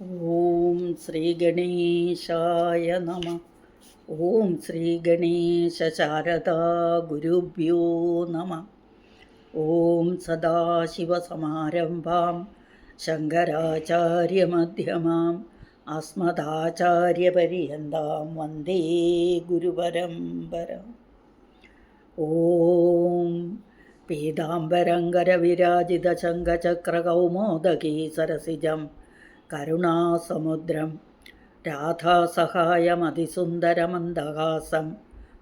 ഓം ശ്രീ ഗണേശായ നമ ഓം ശ്രീ ഗണേശ ശാരദാ ഗുരുഭ്യോ നമ ഓം സദാശിവസമാരംഭാം ശങ്കരാചാര്യമധ്യമാം അസ്മദാചാര്യപര്യന്താം വന്ദേ ഗുരുപരമ്പര ഓം പീതാംബരങ്കരവിരാജിതശങ്കചക്രകൗമോദകീ കരുണാസമുദ്രം. രാധാസഹായമതിസുന്ദരമന്ദഹാസം.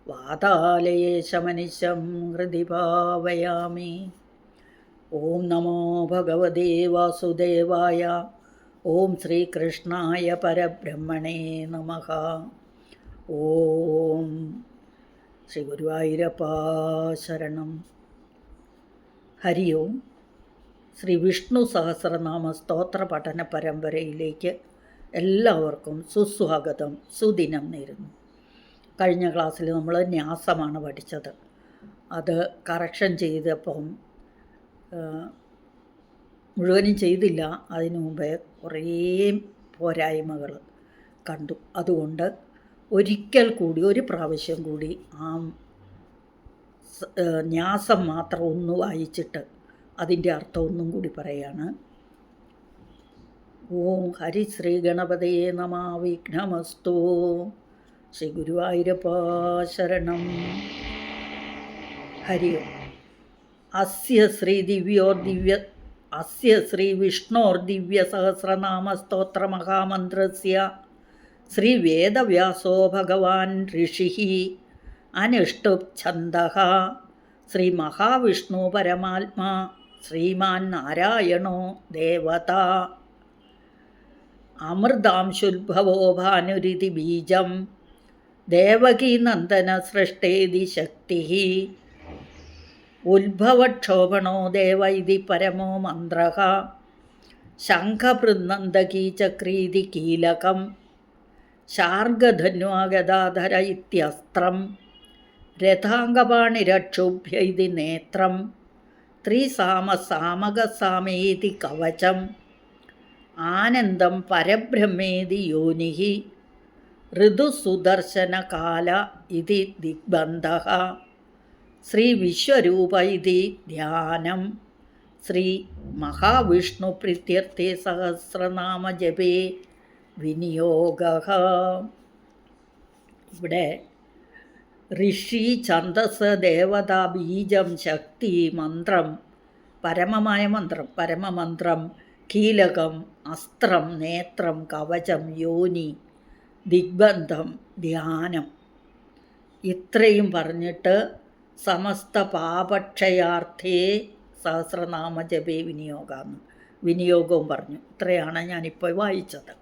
വാതാലയേശമനിശം ഹൃദി ഭാവയാമി. ഓം നമോ ഭഗവതേ വാസുദേവായ. ഓം ശ്രീകൃഷ്ണായ പരബ്രഹ്മണേ നമ. ഓം ശ്രീ ഗുരുവായൂരപ്പാ ശരണം. ഹരി ഓം. ശ്രീ വിഷ്ണു സഹസ്രനാമ സ്തോത്ര പഠന പരമ്പരയിലേക്ക് എല്ലാവർക്കും സുസ്വാഗതം. സുദിനം നേരുന്നു. കഴിഞ്ഞ ക്ലാസ്സിൽ നമ്മൾ ന്യാസമാണ് പഠിച്ചത്. അത് കറക്ഷൻ ചെയ്തപ്പം മുഴുവനും ചെയ്തില്ല. അതിനു മുമ്പേ കുറേ പോരായ്മകൾ കണ്ടു. അതുകൊണ്ട് ഒരിക്കൽ കൂടി ഒരു പ്രാവശ്യം കൂടി ആ ന്യാസം മാത്രം ഒന്ന് വായിച്ചിട്ട് അതിന്റെ അർത്ഥം ഒന്നും കൂടി പറയാണ്. ഓം ഹരി ശ്രീ ഗണപതയെ നമാ വിഘ്നമസ്തു. ശ്രീ ഗുരുവായൂരപ്പ ശരണം. ഹരി ഓം. അസ്യ ശ്രീ ദിവ്യോർ ദിവ്യ അസ്യ ശ്രീ വിഷ്ണോർ ദിവ്യ സഹസ്രനാമ സ്തോത്ര മഹാമന്ത്രസ്യ. ശ്രീ വേദവ്യാസോ ഭഗവാൻ ഋഷി അനുഷ്ടുപ്ഛന്ദ ശ്രീ മഹാവിഷ്ണു പരമാത്മാ. ശ്രീമാൻ നാരായണോ ദേവത. അമൃതാംശുദ്ഭവോ ഭാനുരിതി ബീജം. ദേവകീനന്ദന സൃഷ്ടേതി ശക്തി. ഉത്ഭവക്ഷോഭണോ ദേവ ഇതി പരമോ മന്ത്ര ശംഖഭൃന്നന്ദകീ ചക്രീതി കീലകം. ശാർഗധന്വാഗദാധര ഇത്യസ്ത്രം. രഥാംഗപാണിരക്ഷുഭ്യ ഇതി നേത്രം. ത്രിസാമസാമകസാമേതി കവചം. ആനന്ദം പരബ്രഹ്മേതി യോനിഹി. ഋതുസുദർശനകാല ഇതി ദിഗ്ബന്ധ. ശ്രീ വിശ്വരൂപ ഇതി ധ്യാനം. ശ്രീ മഹാവിഷ്ണു പ്രീത്യർത്ഥേ സഹസ്രനാമ ജപേ വിനിയോഗ. ഇവിടെ ഋഷി ഛന്ദസ് ദേവത ബീജം ശക്തി മന്ത്രം. പരമമായ മന്ത്രം പരമമന്ത്രം കീലകം അസ്ത്രം നേത്രം കവചം യോനി ദിഗ്ബന്ധം ധ്യാനം. ഇത്രയും പറഞ്ഞിട്ട് സമസ്ത പാപക്ഷയാർത്ഥേ സഹസ്രനാമ ജപേ വിനിയോഗമെന്ന് വിനിയോഗവും പറഞ്ഞു. ഇത്രയാണ് ഞാനിപ്പോൾ വായിച്ചത്.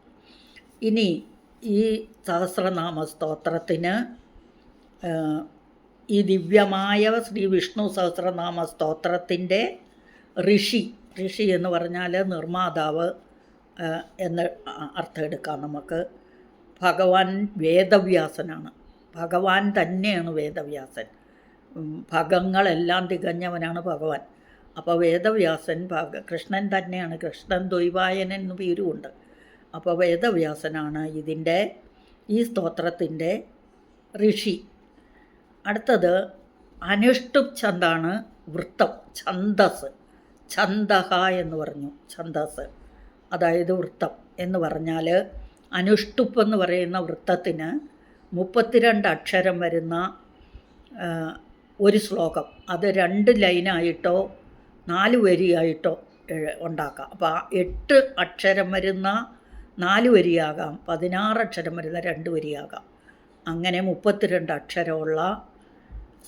ഇനി ഈ സഹസ്രനാമ സ്തോത്രത്തിന് ഈ ദിവ്യമായ ശ്രീ വിഷ്ണു സഹസ്രനാമ സ്തോത്രത്തിന്റെ ഋഷി ഋഷി എന്ന് പറഞ്ഞാൽ നിർമ്മാതാവ് എന്ന് അർത്ഥം എടുക്കാം നമുക്ക്. ഭഗവാൻ വേദവ്യാസനാണ്. ഭഗവാൻ തന്നെയാണ് വേദവ്യാസൻ. ഭഗങ്ങളെല്ലാം തികഞ്ഞവനാണ് ഭഗവാൻ. അപ്പോൾ വേദവ്യാസൻ ഭഗ കൃഷ്ണൻ തന്നെയാണ് കൃഷ്ണൻ ദ്വൈവായനൻ എന്ന് പേരുമുണ്ട്. അപ്പോൾ വേദവ്യാസനാണ് ഇതിന്റെ ഈ സ്തോത്രത്തിന്റെ ഋഷി. അടുത്തത് അനുഷ്ടുപ് ഛന്താണ് വൃത്തം ഛന്തസ് ഛന്ദഹ എന്ന് പറഞ്ഞു ഛന്ദസ്. അതായത് വൃത്തം എന്ന് പറഞ്ഞാൽ അനുഷ്ടുപ്പ് എന്ന് പറയുന്ന വൃത്തത്തിന് മുപ്പത്തിരണ്ട് അക്ഷരം വരുന്ന ഒരു ശ്ലോകം. അത് രണ്ട് ലൈനായിട്ടോ നാല് വരിയായിട്ടോ ഉണ്ടാക്കാം. അപ്പോൾ എട്ട് അക്ഷരം വരുന്ന നാല് വരിയാകാം പതിനാറ് അക്ഷരം വരുന്ന രണ്ട് വരിയാകാം. അങ്ങനെ മുപ്പത്തിരണ്ട് അക്ഷരമുള്ള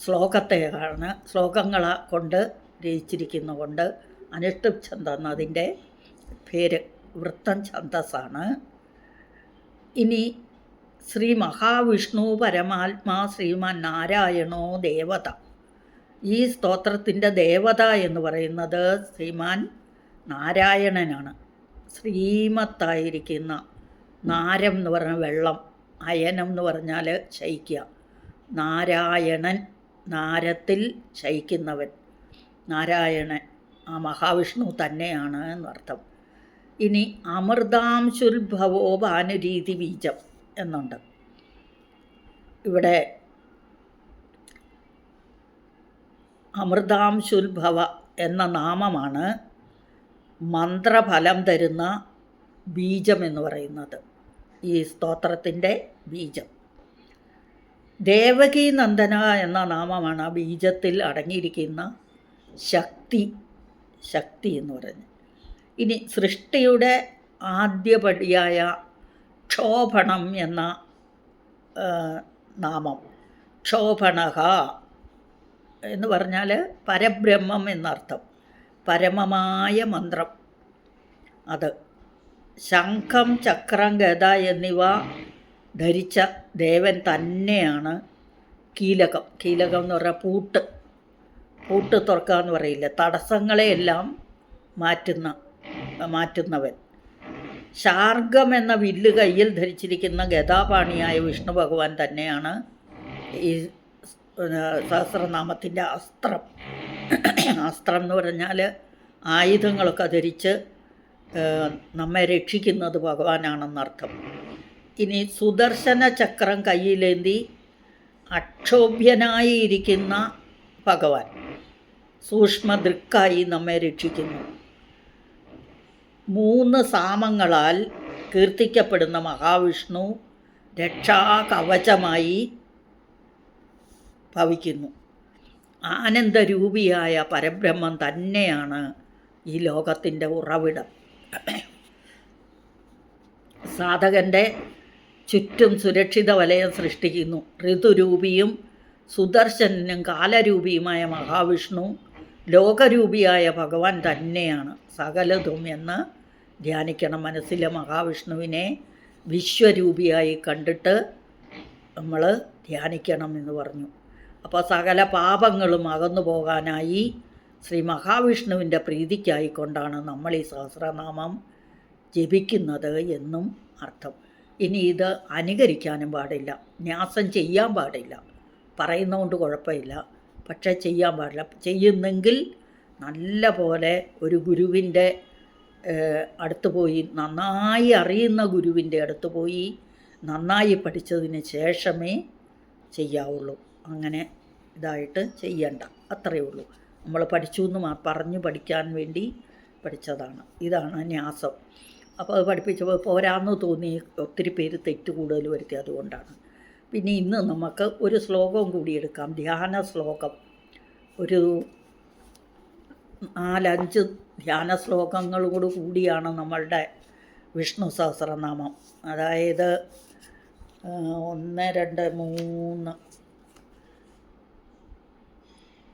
ശ്ലോകത്തെയാണ് ശ്ലോകങ്ങളെ കൊണ്ട് രചിച്ചിരിക്കുന്നതുകൊണ്ട് കൊണ്ട് ഛന്ദ എന്നതിന്റെ പേര് വൃത്തം ഛന്ദസ്സാണ്. ഇനി ശ്രീ മഹാവിഷ്ണു പരമാത്മാ ശ്രീമാൻ നാരായണോ ദേവത. ഈ സ്തോത്രത്തിന്റെ ദേവത എന്ന് പറയുന്നത് ശ്രീമാൻ നാരായണനാണ്. ശ്രീമത്തായിരിക്കുന്ന നാരം എന്ന് പറഞ്ഞ വെള്ളം അയനം എന്ന് പറഞ്ഞാൽ ശയിക്കുക. നാരായണൻ നാരത്തിൽ ശയിക്കുന്നവൻ. നാരായണൻ ആ മഹാവിഷ്ണു തന്നെയാണ് എന്നർത്ഥം. ഇനി അമൃതാംശുൽഭവോ ഭാനുരീതി ബീജം എന്നുണ്ട്. ഇവിടെ അമൃതാംശുൽഭവ എന്ന നാമമാണ് മന്ത്രഫലം തരുന്ന ബീജം എന്ന് പറയുന്നത്. ഈ സ്തോത്രത്തിന്റെ ബീജം. ദേവകി നന്ദന എന്ന നാമമാണ് ആ ബീജത്തിൽ അടങ്ങിയിരിക്കുന്ന ശക്തി ശക്തി എന്ന് പറഞ്ഞ് ഇനി സൃഷ്ടിയുടെ ആദ്യപടിയായ ക്ഷോഭണം എന്ന നാമം. ക്ഷോഭണക എന്ന് പറഞ്ഞാൽ പരബ്രഹ്മം എന്നർത്ഥം. പരമമായ മന്ത്രം. അത് ശംഖം ചക്രം ഗത എന്നിവ ധരിച്ച ദേവൻ തന്നെയാണ് കീലകം. കീലകം എന്ന് പറഞ്ഞാൽ പൂട്ട്. പൂട്ട് തുറക്കുക എന്ന് പറയില്ല. തടസ്സങ്ങളെയെല്ലാം മാറ്റുന്ന മാറ്റുന്നവൻ. ശാർഗം എന്ന വില്ല് കയ്യിൽ ധരിച്ചിരിക്കുന്ന ഗതാപാണിയായ വിഷ്ണു ഭഗവാൻ തന്നെയാണ് ഈ സഹസ്രനാമത്തിന്റെ അസ്ത്രം. അസ്ത്രം എന്ന് പറഞ്ഞാൽ ആയുധങ്ങളൊക്കെ ധരിച്ച് നമ്മെ രക്ഷിക്കുന്നത് ഭഗവാനാണെന്നർത്ഥം. ഇനി സുദർശന ചക്രം കയ്യിലേന്തി അക്ഷോഭ്യനായി ഇരിക്കുന്ന ഭഗവാൻ സൂക്ഷ്മദൃക്കായി നമ്മെ രക്ഷിക്കുന്നു. മൂന്ന് സാമങ്ങളാൽ കീർത്തിക്കപ്പെടുന്ന മഹാവിഷ്ണു രക്ഷാകവചമായി ഭവിക്കുന്നു. ആനന്ദരൂപിയായ പരബ്രഹ്മം തന്നെയാണ് ഈ ലോകത്തിന്റെ ഉറവിടം. സാധകന്റെ ചുറ്റും സുരക്ഷിത വലയം സൃഷ്ടിക്കുന്നു. ഋതുരൂപിയും സുദർശനും കാലരൂപിയുമായ മഹാവിഷ്ണു ലോകരൂപിയായ ഭഗവാൻ തന്നെയാണ്. സകലതും എന്ന് ധ്യാനിക്കണം മനസ്സിലെ മഹാവിഷ്ണുവിനെ വിശ്വരൂപിയായി കണ്ടിട്ട് നമ്മൾ ധ്യാനിക്കണം എന്ന് പറഞ്ഞു. അപ്പോൾ സകല പാപങ്ങളും അകന്നു പോകാനായി ശ്രീ മഹാവിഷ്ണുവിന്റെ പ്രീതിക്കായിക്കൊണ്ടാണ് നമ്മൾ ഈ സഹസ്രനാമം ജപിക്കുന്നത് എന്നും അർത്ഥം. ഇനി ഇത് അനുകരിക്കാനും പാടില്ല. ന്യാസം ചെയ്യാൻ പാടില്ല. പറയുന്നതുകൊണ്ട് കുഴപ്പമില്ല. പക്ഷേ ചെയ്യാൻ പാടില്ല. ചെയ്യുന്നെങ്കിൽ നല്ല പോലെ ഒരു ഗുരുവിന്റെ അടുത്ത് പോയി നന്നായി അറിയുന്ന ഗുരുവിന്റെ അടുത്ത് പോയി നന്നായി പഠിച്ചതിന് ശേഷമേ ചെയ്യാവുള്ളൂ. അങ്ങനെ ഇതായിട്ട് ചെയ്യണ്ട. അത്രയേ ഉള്ളൂ. നമ്മൾ പഠിച്ചു എന്ന് പറഞ്ഞു പഠിക്കാൻ വേണ്ടി പഠിച്ചതാണ്. ഇതാണ് ന്യാസം. അപ്പോൾ അത് പഠിപ്പിച്ചപ്പോൾ പോരാന്ന് തോന്നി ഒത്തിരി പേര് തെറ്റ് കൂടുതൽ വരുത്തി അതുകൊണ്ടാണ്. പിന്നെ ഇന്ന് നമുക്ക് ഒരു ശ്ലോകവും കൂടി എടുക്കാം. ധ്യാന ശ്ലോകം. ഒരു നാലഞ്ച് ധ്യാന ശ്ലോകങ്ങളോട് കൂടിയാണ് നമ്മളുടെ വിഷ്ണു സഹസ്രനാമം. അതായത് ഒന്ന് രണ്ട് മൂന്ന്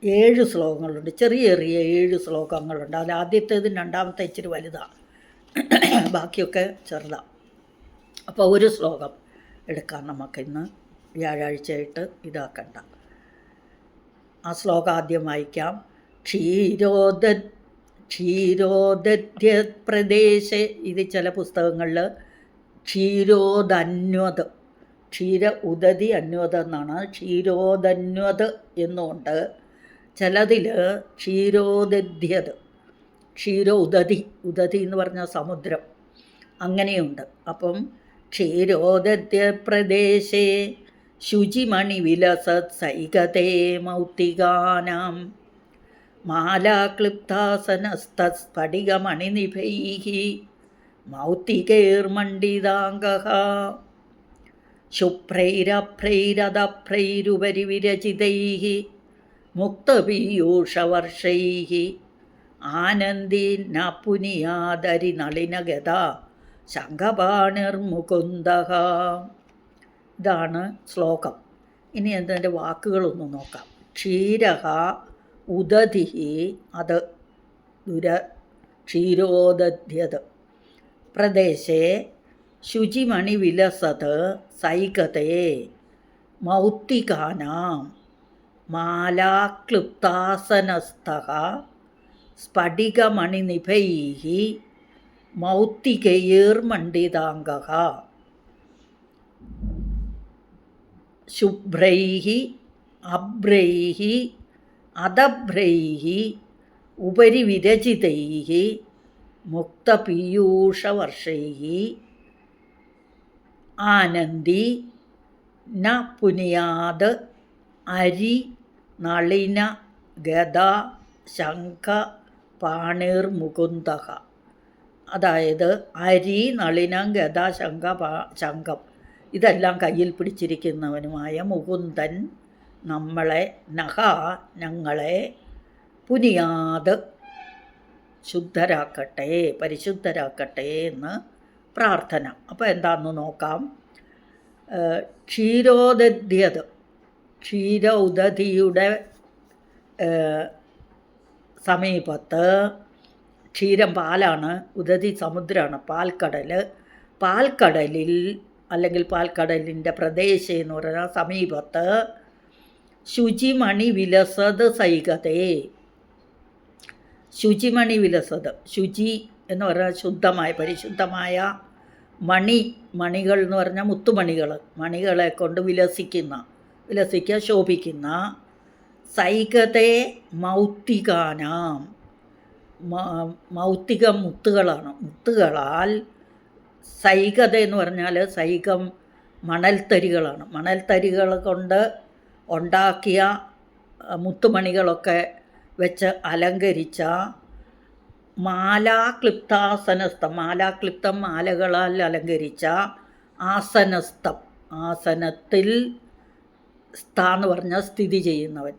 ഏഴ് ശ്ലോകങ്ങളുണ്ട്. ചെറിയ ചെറിയ ഏഴ് ശ്ലോകങ്ങളുണ്ട്. അതിൽ ആദ്യത്തേതും രണ്ടാമത്തെ ഇച്ചിരി വലുതാണ്. ബാക്കിയൊക്കെ ചെറുതാണ് അപ്പോൾ ഒരു ശ്ലോകം എടുക്കാം നമുക്കിന്ന് വ്യാഴാഴ്ചയായിട്ട് ഇതാക്കണ്ട. ആ ശ്ലോകം ആദ്യം വായിക്കാം. ക്ഷീരോദ ക്ഷീരോദധ്യ പ്രദേശേ ഇത് ചില പുസ്തകങ്ങളിൽ ക്ഷീരോദന്വത്. ക്ഷീര ഉദതി അന്വത് എന്നാണ്. ക്ഷീരോദന്വത് എന്നുകൊണ്ട് ചിലതിൽ ക്ഷീരോദധ്യത്. ക്ഷീര ഉദതി ഉദതി എന്ന് പറഞ്ഞാൽ സമുദ്രം. അങ്ങനെയുണ്ട്. അപ്പം ക്ഷീരോദത്യ പ്രദേശേ ശുചിമണി വിലസത് സൈകതേ മൗത്തികാനാം മാലാക്ലിപ്താസനസ്തസ്ഫടികമണിനിഭൈः മൗത്തികൈർമണ്ഡിതാംഗः ശുഭ്രൈരഭ്രൈരതഭ്രൈരുപരി വിരചിതൈः മുക്തപീയൂഷവർഷൈः ആനന്ദീന്ന പുനിയാദരി നളിനഗത ശംഖപാണിർമുകുന്ദः ഇതാണ് ശ്ലോകം. ഇനി അതിന്റെ വാക്കുകളൊന്ന് നോക്കാം. ക്ഷീരഹ ഉദതി അത് ദുര ക്ഷീരോദധ്യത്. പ്രദേശേ ശുചിമണി വിലസത് സൈകതേ മൗത്തികാനാം മാലാക്ലുപ്താസനസ്ഥ സ്ഫടികമണിനിഭൈः മൗത്തികൈർമണ്ഡിതാംഗः ശുഭ്രൈः അഭ്രൈः അദഭ്രൈः ഉപരി വിരചിതൈः മുക്തപീയൂഷവർഷൈ ആനന്ദി ന പുനിയാത് അരി നളിന ഗദ ശംഖ പാണിർ മുകുന്ദ അതായത് അരി നളിനം ഗത ശംഖ ശംഖം. ഇതെല്ലാം കയ്യിൽ പിടിച്ചിരിക്കുന്നവനുമായ മുകുന്ദൻ നമ്മളെ നഹ ഞങ്ങളെ പുനിയാത് ശുദ്ധരാക്കട്ടെ പരിശുദ്ധരാക്കട്ടെ എന്ന് പ്രാർത്ഥന. അപ്പോൾ എന്താണെന്ന് നോക്കാം. ക്ഷീരോദധ്യത് ക്ഷീര ഉദധിയുടെ സമീപത്ത് ക്ഷീരം പാലാണ് ഉദതി സമുദ്രമാണ് പാൽക്കടൽ പാൽക്കടലിൽ അല്ലെങ്കിൽ പാൽക്കടലിന്റെ പ്രദേശം എന്ന് പറഞ്ഞാൽ സമീപത്ത് ശുചിമണി വിലസത് സൈകതേ ശുചിമണി വിലസത് ശുചി എന്ന് പറഞ്ഞാൽ ശുദ്ധമായ പരിശുദ്ധമായ മണി മണികൾ എന്ന് പറഞ്ഞാൽ മുത്തുമണികൾ. മണികളെ കൊണ്ട് വിലസിക്കുന്ന വിലസിക്കുക ശോഭിക്കുന്ന സൈകതേ മൗത്തികാനാം. മൗത്തികം മുത്തുകളാണ്. മുത്തുകളാൽ സൈകത എന്ന് പറഞ്ഞാൽ സൈകം മണൽത്തരികളാണ്. മണൽത്തരികൾ കൊണ്ട് ഉണ്ടാക്കിയ മുത്തുമണികളൊക്കെ വെച്ച് അലങ്കരിച്ച മാലാക്ലിപ്താസനസ്ഥം മാലാക്ലിപ്തം മാലകളാൽ അലങ്കരിച്ച ആസനസ്ഥം. ആസനത്തിൽ സ്ഥ എന്ന് പറഞ്ഞാൽ സ്ഥിതി ചെയ്യുന്നവൻ.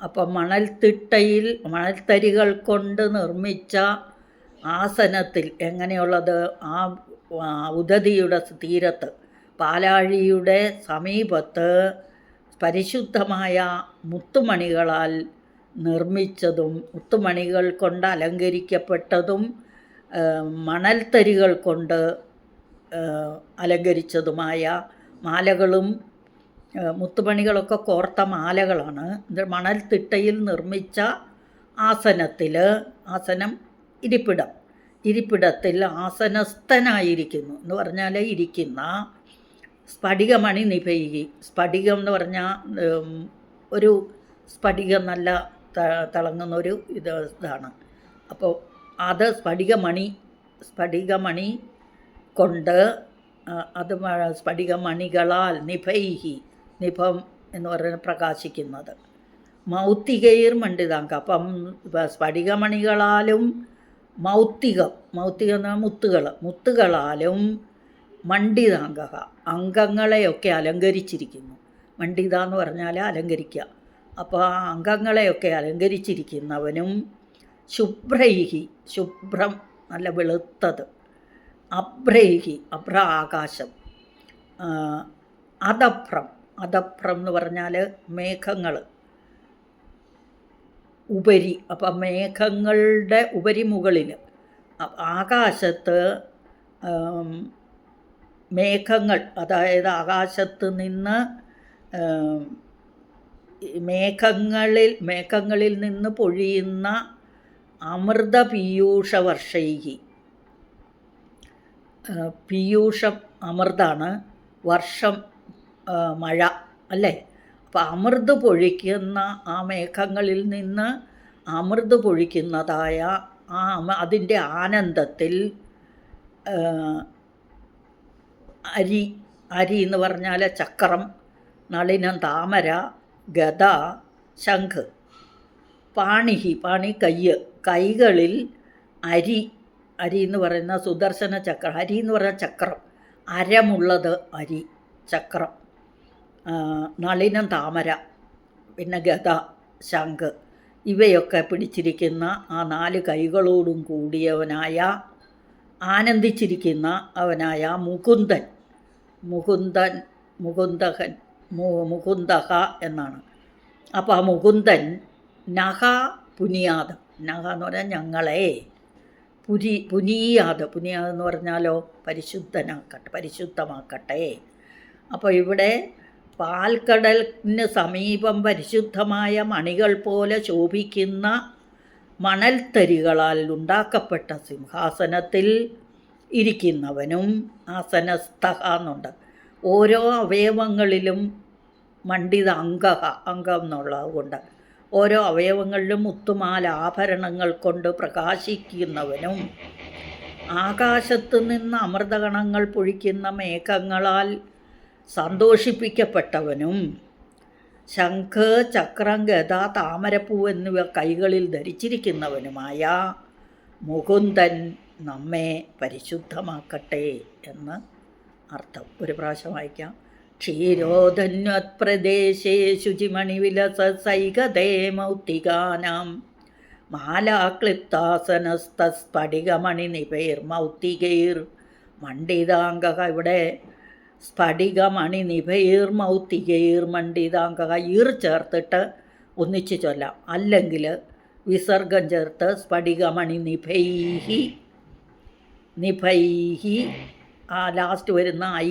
അപ്പം മണൽത്തിട്ടയിൽ മണൽത്തരികൾ കൊണ്ട് നിർമ്മിച്ച ആസനത്തിൽ എങ്ങനെയുള്ളത്? ആ ഉദതിയുടെ തീരത്ത് പാലാഴിയുടെ സമീപത്ത് പരിശുദ്ധമായ മുത്തുമണികളാൽ നിർമ്മിച്ചതും മുത്തുമണികൾ കൊണ്ട് അലങ്കരിക്കപ്പെട്ടതും മണൽത്തരികൾ കൊണ്ട് അലങ്കരിച്ചതുമായ മാലകളും ആ, മുത്തുമണികളൊക്കെ കോർത്ത മാലകളാണ്. ഇത് മണൽത്തിട്ടയിൽ നിർമ്മിച്ച ആസനത്തിൽ ആസനം ഇരിപ്പിടം. ഇരിപ്പിടത്തിൽ ആസനസ്ഥനായിരിക്കുന്നു. എന്ന് പറഞ്ഞാൽ ഇരിക്കുന്ന സ്ഫടികമണി നിഭയി സ്ഫടികം എന്ന് പറഞ്ഞാൽ ഒരു സ്ഫടികം നല്ല തിളങ്ങുന്ന ഒരു ഇത് ഇതാണ്. അപ്പോൾ അത് സ്ഫടികമണി സ്ഫടികമണി കൊണ്ട് അത് സ്ഫടികമണികളാൽ നിഭൈഹി നിഭം എന്ന് പറയുന്നത് പ്രകാശിക്കുന്നത്. മൗത്തികയിർ മണ്ഡിതാങ്ക. അപ്പം സ്ഫടികമണികളാലും മൗത്തികം. മൗത്തികം എന്ന് പറഞ്ഞാൽ മുത്തുകൾ മുത്തുകളാലും മണ്ഡിതാങ്ക. അംഗങ്ങളെയൊക്കെ അലങ്കരിച്ചിരിക്കുന്നു. മണ്ഡിത എന്ന് പറഞ്ഞാൽ അലങ്കരിക്കുക അപ്പോൾ ആ അംഗങ്ങളെയൊക്കെ അലങ്കരിച്ചിരിക്കുന്നവനും ശുഭ്രൈഹി. ശുഭ്രം നല്ല വെളുത്തത്. അബ്രൈഹി. അഭ്ര ആകാശം ആ, അധഭ്രം എന്ന് പറഞ്ഞാൽ മേഘങ്ങൾ ഉപരി അപ്പം മേഘങ്ങളുടെ ഉപരിമുകളിൽ ആകാശത്ത് മേഘങ്ങൾ അതായത് ആകാശത്ത് നിന്ന് മേഘങ്ങളിൽ മേഘങ്ങളിൽ നിന്ന് പൊഴിയുന്ന അമൃത പീയൂഷ വർഷൈകി. പീയൂഷം അമൃതാണ്. വർഷം മഴ അല്ലേ? അപ്പോൾ അമൃത് പൊഴിക്കുന്ന ആ മേഘങ്ങളിൽ നിന്ന് അമൃത് പൊഴിക്കുന്നതായ ആ അതിന്റെ ആനന്ദത്തിൽ അരി അരി എന്ന് പറഞ്ഞാൽ ചക്രം നളിനം താമര ഗത ശംഖ്. പാണിഹി പാണി കയ്യ്. കൈകളിൽ അരി അരി എന്ന് പറയുന്ന സുദർശന ചക്രം അരി എന്ന് പറയുന്ന ചക്രം. അരമുള്ളത് അരി ചക്രം. നളിനം താമര പിന്നെ ഗത ശംഖ് ഇവയൊക്കെ പിടിച്ചിരിക്കുന്ന ആ നാല് കൈകളോടും കൂടിയവനായ ആനന്ദിച്ചിരിക്കുന്ന അവനായ മുകുന്ദൻ. മുകുന്ദൻ മുകുന്ദഹൻ മു മുകുന്ദഹ എന്നാണ്. അപ്പോൾ ആ മുകുന്ദൻ നഹ പുനിയാദ്. നഹ എന്ന് പറഞ്ഞാൽ ഞങ്ങളെ. പുരി പുനിയാദ്. പുനിയാദ് എന്ന് പറഞ്ഞാലോ? പരിശുദ്ധനാക്കട്ടെ പരിശുദ്ധമാക്കട്ടെ. അപ്പോൾ ഇവിടെ പാൽക്കടലിന് സമീപം പരിശുദ്ധമായ മണികൾ പോലെ ശോഭിക്കുന്ന മണൽത്തരികളാൽ ഉണ്ടാക്കപ്പെട്ട സിംഹാസനത്തിൽ ഇരിക്കുന്നവനും ആസനസ്ഥഹ എന്നുണ്ട് ഓരോ അവയവങ്ങളിലും മണ്ഡിത അംഗ അംഗം എന്നുള്ളതുകൊണ്ട് ഓരോ അവയവങ്ങളിലും മുത്തുമാല ആഭരണങ്ങൾ കൊണ്ട് പ്രകാശിക്കുന്നവനും ആകാശത്ത് നിന്ന് അമൃതകണങ്ങൾ പൊഴിക്കുന്ന മേഘങ്ങളാൽ സന്തോഷിപ്പിക്കപ്പെട്ടവനും ശംഖ് ചക്രം ഗത താമരപ്പൂ എന്നിവ കൈകളിൽ ധരിച്ചിരിക്കുന്നവനുമായ മുകുന്ദൻ നമ്മെ പരിശുദ്ധമാക്കട്ടെ എന്ന് അർത്ഥം. ഒരു പ്രാവശ്യം വായിക്കാം. ക്ഷീരോധന്വത്പ്രദേശേ ശുചിമണിവിലസൈകതേ മൗത്തികാനാം മാലാക്ലിപ്താസനസ്തസ്ഫടികമണി നിപേർ മൗത്തികൈർ മണ്ഡിതാംഗ ഇവിടെ സ്ഫടികമണി നിഭൈർ മൗത്തികൈർ മണ്ഡിതാംഗ ഈർ ചേർത്തിട്ട് ഒന്നിച്ച് ചൊല്ലാം. അല്ലെങ്കിൽ വിസർഗം ചേർത്ത് സ്ഫടികമണി നിഭൈഹി നിഭൈഹി ആ ലാസ്റ്റ് വരുന്ന ഐ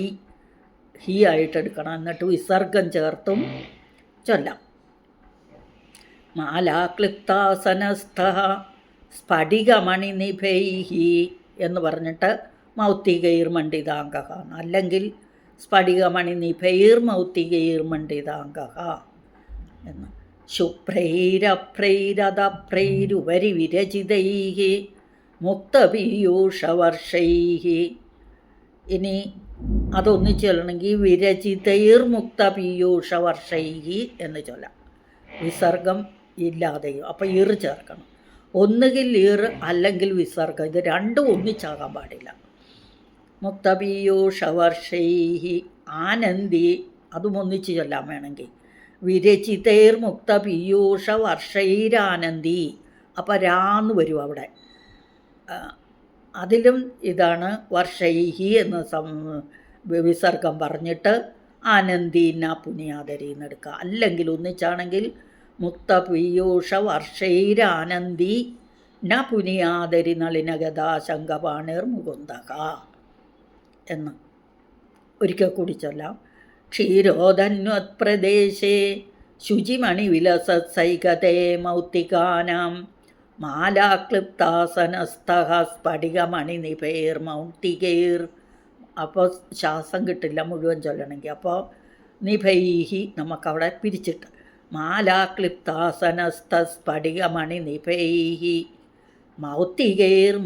ഹി ആയിട്ട് എടുക്കണം എന്നിട്ട് വിസർഗം ചേർത്തും ചൊല്ലാം. മാലാക്ലിപ്താസനസ്ഥ സ്ഫടികമണി നിഭൈഹി എന്ന് പറഞ്ഞിട്ട് മൗത്തികൈർ മണ്ഡിതാംഗ അല്ലെങ്കിൽ സ്ഫടികമണി നിഭൈർമൗത്തികൈർമണ്ഡിതാംഗഹ മൗത്തികൈർ മണ്ഡിതാംഗ എന്ന്. ശുഭ്രൈരഭ്രൈരതഭ്രൈരുപരി വിരചിതൈഹി മുക്തപീയൂഷവർഷൈഹി. ഇനി അതൊന്നിച്ച് ചൊല്ലണമെങ്കിൽ വിരചിതൈർ മുക്തപീയൂഷവർഷൈഹി എന്ന് ചൊല്ലാം. വിസർഗം ഇല്ലാതെയോ അപ്പോൾ ഇർ ചേർക്കണം. ഒന്നുകിൽ ഇർ അല്ലെങ്കിൽ വിസർഗം. ഇത് രണ്ടും ഒന്നിച്ചാകാൻ പാടില്ല. മുക്തപീയൂഷവർഷൈ ആനന്ദി അതുമൊന്നിച്ച് ചൊല്ലാൻ വേണമെങ്കിൽ. വിരചിതേർ മുക്ത പീയൂഷ വർഷൈരാനന്ദി. അപ്പം രാന്ന് വരും അവിടെ. അതിലും ഇതാണ് വർഷൈഹി എന്ന് സം വിസർഗം പറഞ്ഞിട്ട് ആനന്ദീന പുനിയാതരി എന്നെടുക്കുക അല്ലെങ്കിൽ ഒന്നിച്ചാണെങ്കിൽ മുക്ത പീയൂഷ വർഷൈരാനന്ദി ന പുനിയാതരി നളിനഗതാശങ്കപാണിർ മുകുന്ദക. എന്ന് ഒരിക്കൽ കൂടി ചൊല്ലാം. ക്ഷീരോധന്വത്പ്രദേശേ ശുചിമണിവിലസൈകതേ മൗത്തികാനാം. മാലാക്ലിപ്താസനസ്തഹ സ്ഫടികമണി നിപേർ മൗട്ടികേർ അപ്പോൾ ശ്വാസം കിട്ടില്ല മുഴുവൻ ചൊല്ലണമെങ്കിൽ. അപ്പോൾ നിഭൈഹി നമുക്കവിടെ പിരിച്ചിട്ട്. മാലാക്ലിപ്താസനസ്തസ്ഫടികമണി നിഭൈഹി മൗത്തികേർ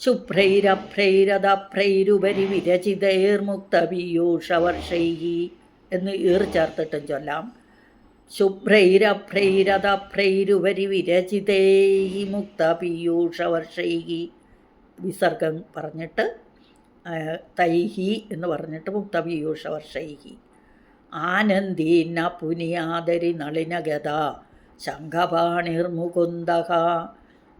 മണ്ഡിതാംഗ ശുഭ്രൈരഭ്രൈരതഭ്രൈരുപരി വിരചിതൈർമുക്തപീയൂഷവർഷൈ എന്ന് ഈർ ചേർത്തിട്ടും ചൊല്ലാം. ശുഭ്രൈരഭ്രൈരതഭ്രൈരുപരി വിരചിതൈ മുക്തപീയൂഷവർഷൈ വിസർഗം പറഞ്ഞിട്ട് തൈഹി എന്ന് പറഞ്ഞിട്ട് മുക്തപീയൂഷവർഷൈഹി ആനന്ദീന പുനിയാദരി നളിനഗത ശംഖപാണിർമുകുന്ദക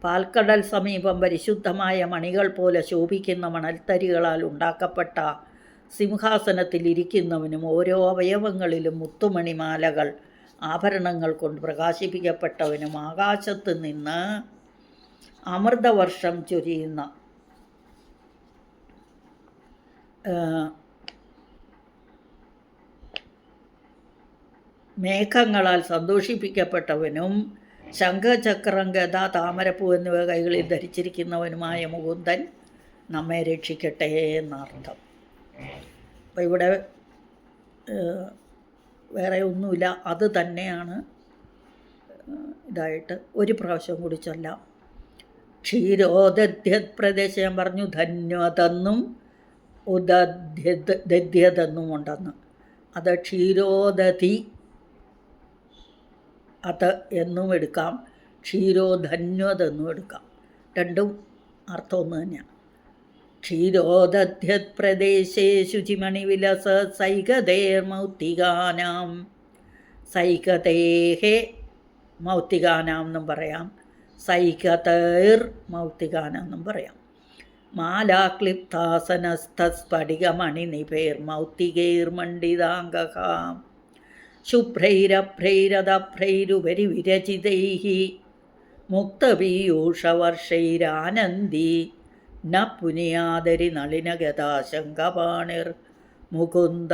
പാൽക്കടൽ സമീപം പരിശുദ്ധമായ മണികൾ പോലെ ശോഭിക്കുന്ന മണൽത്തരികളാൽ ഉണ്ടാക്കപ്പെട്ട സിംഹാസനത്തിൽ ഇരിക്കുന്നവനും ഓരോ അവയവങ്ങളിലും മുത്തുമണിമാലകൾ ആഭരണങ്ങൾ കൊണ്ട് പ്രകാശിപ്പിക്കപ്പെട്ടവനും ആകാശത്ത് നിന്ന് അമൃതവർഷം ചൊരിയുന്ന മേഘങ്ങളാൽ സന്തോഷിപ്പിക്കപ്പെട്ടവനും ശംഖചക്രം ഗത താമരപ്പൂ എന്നിവ കൈകളിൽ ധരിച്ചിരിക്കുന്നവനുമായ മുകുന്ദൻ നമ്മെ രക്ഷിക്കട്ടെ എന്നർത്ഥം. അപ്പോൾ ഇവിടെ വേറെ ഒന്നുമില്ല. അത് തന്നെയാണ് ഇതായിട്ട് ഒരു പ്രാവശ്യം കൂടി ചൊല്ലാം. ക്ഷീരോദധ്യത് പ്രദേശം ഞാൻ പറഞ്ഞു ധന്യതെന്നും ഉദധ്യതെന്നും ഉണ്ടെന്ന് അത് ക്ഷീരോദധി അത് എന്നും എടുക്കാം. ക്ഷീരോധന്വതെന്നും എടുക്കാം. രണ്ടും അർത്ഥം ഒന്ന് തന്നെയാണ് പ്രദേശേ ശുചിമണിവിലസ സൈകതേർമൗത്തികാനാം സൈകതേഹേ മൗത്തികാനാം എന്നും പറയാം. സൈകതേർ മൗത്തികാനം എന്നും പറയാം. മാലാക്ലിപ്താസനസ്ഥസ്ഫടികമണി നിപേർ മൗത്തികേർ വിരചിതൈ മുക്തപീയൂഷവർഷൈരാനന്ദി ന പുനിയാദരി നളിനഗതാശങ്കപാണിർ മുകുന്ദ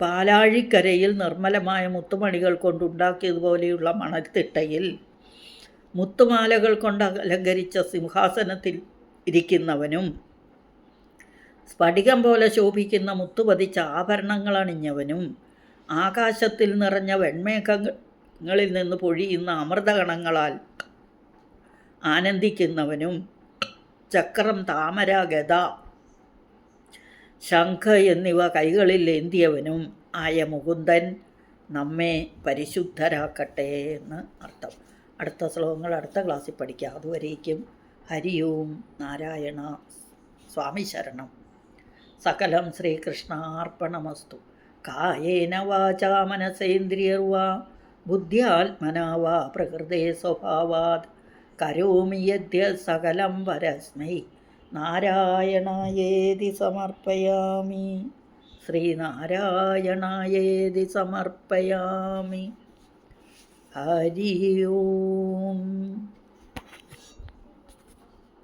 പാലാഴിക്കരയിൽ നിർമ്മലമായ മുത്തുമണികൾ കൊണ്ടുണ്ടാക്കിയതുപോലെയുള്ള മണൽത്തിട്ടയിൽ മുത്തുമാലകൾ കൊണ്ട് അലങ്കരിച്ച സിംഹാസനത്തിൽ ഇരിക്കുന്നവനും സ്ഫടികം പോലെ ശോഭിക്കുന്ന മുത്തുപതിച്ച ആഭരണങ്ങൾ അണിഞ്ഞവനും ആകാശത്തിൽ നിറഞ്ഞ വെൺമേഘങ്ങളിൽ നിന്ന് പൊഴിയുന്ന അമൃതഗണങ്ങളാൽ ആനന്ദിക്കുന്നവനും ചക്രം താമര ഗത ശംഖ് എന്നിവ കൈകളിൽ ഏന്തിയവനും ആയ മുകുന്ദൻ നമ്മെ പരിശുദ്ധരാക്കട്ടെ എന്ന് അർത്ഥം. അടുത്ത ശ്ലോകങ്ങൾ അടുത്ത ക്ലാസ്സിൽ പഠിക്കാം. അതുവരേക്കും ഹരിയോം നാരായണ സ്വാമി ശരണം. സകലം ശ്രീകൃഷ്ണാർപ്പണമസ്തു. കായേന വാചാ മനസേന്ദ്രിയർവാ ബുദ്ധ്യാത്മനാ വാ പ്രകൃതേ സ്വഭാവാത്. കരോമി യദ്യ സകലം വരസ്മൈ നാരായണായേതി സമർപ്പയാമി. ശ്രീനാരായണായേതി സമർപ്പയാമി. ഹരി ഓം.